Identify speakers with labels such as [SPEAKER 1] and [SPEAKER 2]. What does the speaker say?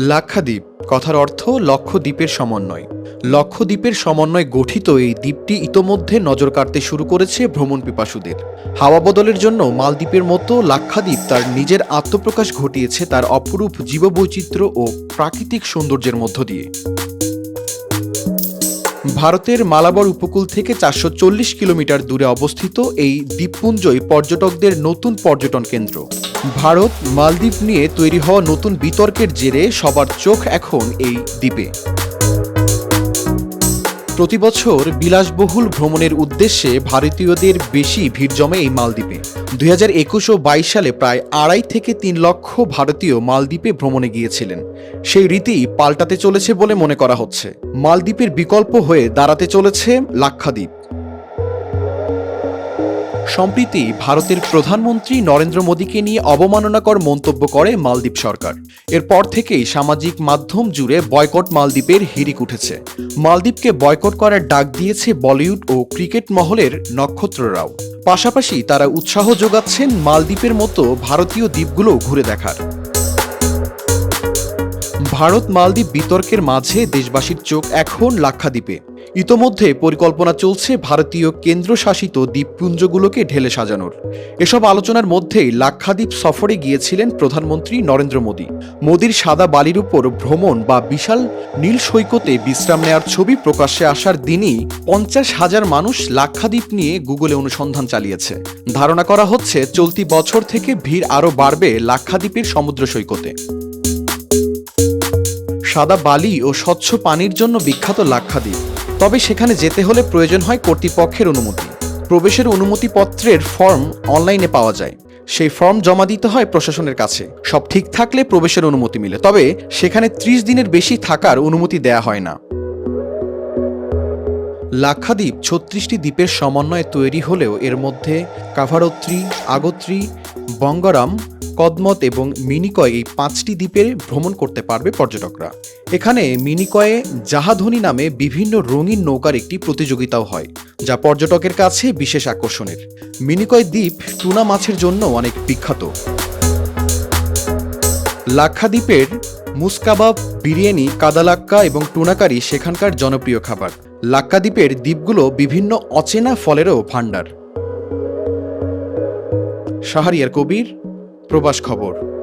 [SPEAKER 1] লাক্ষাদ্বীপ, কথার অর্থ লক্ষদ্বীপের সমন্বয়। লক্ষদ্বীপের সমন্বয় গঠিত এই দ্বীপটি ইতোমধ্যে নজর কাটতে শুরু করেছে ভ্রমণ পিপাসুদের। হাওয়া বদলের জন্য মালদ্বীপের মতো লাক্ষাদ্বীপ তার নিজের আত্মপ্রকাশ ঘটিয়েছে তার অপরূপ জীববৈচিত্র্য ও প্রাকৃতিক সৌন্দর্যের মধ্য দিয়ে। ভারতের মালাবর উপকূল থেকে চারশো চল্লিশ কিলোমিটার দূরে অবস্থিত এই দ্বীপপুঞ্জই পর্যটকদের নতুন পর্যটন কেন্দ্র। ভারত মালদ্বীপ নিয়ে তৈরি হওয়া নতুন বিতর্কের জেরে সবার চোখ এখন এই দ্বীপে। প্রতি বছর বিলাসবহুল ভ্রমণের উদ্দেশ্যে ভারতীয়দের বেশি ভিড় জমে এই মালদ্বীপে। দুই হাজার একুশ ও বাইশ সালে প্রায় আড়াই থেকে তিন লক্ষ ভারতীয় মালদ্বীপে ভ্রমণে গিয়েছিলেন। সেই রীতি পাল্টাতে চলেছে বলে মনে করা হচ্ছে। মালদ্বীপের বিকল্প হয়ে দাঁড়াতে চলেছে লাক্ষাদ্বীপ। সম্প্রীতি ভারতের প্রধানমন্ত্রী নরেন্দ্র মোদীকে নিয়ে অবমাননাকর মন্তব্য করে মালদ্বীপ সরকার। এরপর থেকেই সামাজিক মাধ্যম জুড়ে বয়কট মালদ্বীপের হিড়িক উঠেছে। মালদ্বীপকে বয়কট করার ডাক দিয়েছে বলিউড ও ক্রিকেট মহলের নক্ষত্ররাও। পাশাপাশি তারা উৎসাহ যোগাচ্ছেন মালদ্বীপের মতো ভারতীয় দ্বীপগুলো ঘুরে দেখার। ভারত মালদ্বীপ বিতর্কের মাঝে দেশবাসীর চোখ এখন লাক্ষাদ্বীপে। ইতোমধ্যে পরিকল্পনা চলছে ভারতীয় কেন্দ্রশাসিত দ্বীপপুঞ্জগুলোকে ঢেলে সাজানোর। এসব আলোচনার মধ্যেই লাক্ষাদ্বীপ সফরে গিয়েছিলেন প্রধানমন্ত্রী নরেন্দ্র মোদী। মোদীর সাদা বালির উপর ভ্রমণ বা বিশাল নীল সৈকতে বিশ্রাম নেওয়ার ছবি প্রকাশ্যে আসার দিনই পঞ্চাশ হাজার মানুষ লাক্ষাদ্বীপ নিয়ে গুগলে অনুসন্ধান চালিয়েছে। ধারণা করা হচ্ছে, চলতি বছর থেকে ভিড় আরও বাড়বে লাক্ষাদ্বীপের সমুদ্র সৈকতে। সাদা বালি ও স্বচ্ছ পানির জন্য বিখ্যাত লাক্ষাদ্বীপ। তবে সেখানে যেতে হলে প্রয়োজন হয় কর্তৃপক্ষের অনুমতি। প্রবেশের অনুমতিপত্রের ফর্ম অনলাইনে পাওয়া যায়। সেই ফর্ম জমা দিতে হয় প্রশাসনের কাছে। সব ঠিক থাকলে প্রবেশের অনুমতি মিলে। তবে সেখানে ত্রিশ দিনের বেশি থাকার অনুমতি দেয়া হয় না। লাক্ষাদ্বীপ ছত্রিশটি দ্বীপের সমন্বয়ে তৈরি হলেও এর মধ্যে কাভারত্রী, আগত্রী, বঙ্গরাম কদমত এবং মিনিকয় এই পাঁচটি দ্বীপে ভ্রমণ করতে পারবে পর্যটকরা। এখানে মিনিকয়ে জাহাধনী নামে বিভিন্ন রঙিন নৌকার একটি প্রতিযোগিতাও হয়, যা পর্যটকের কাছে বিশেষ আকর্ষণের। মিনিকয় দ্বীপ টুনা মাছের জন্য অনেক বিখ্যাত। লাক্ষাদ্বীপের মুসকাবাব, বিরিয়ানি, কাদালাক্কা এবং টুনাকারি সেখানকার জনপ্রিয় খাবার। লাক্ষাদ্বীপের দ্বীপগুলো বিভিন্ন অচেনা ফলেরও ভাণ্ডার। শাহরিয়ার কবির প্রবাস খবর।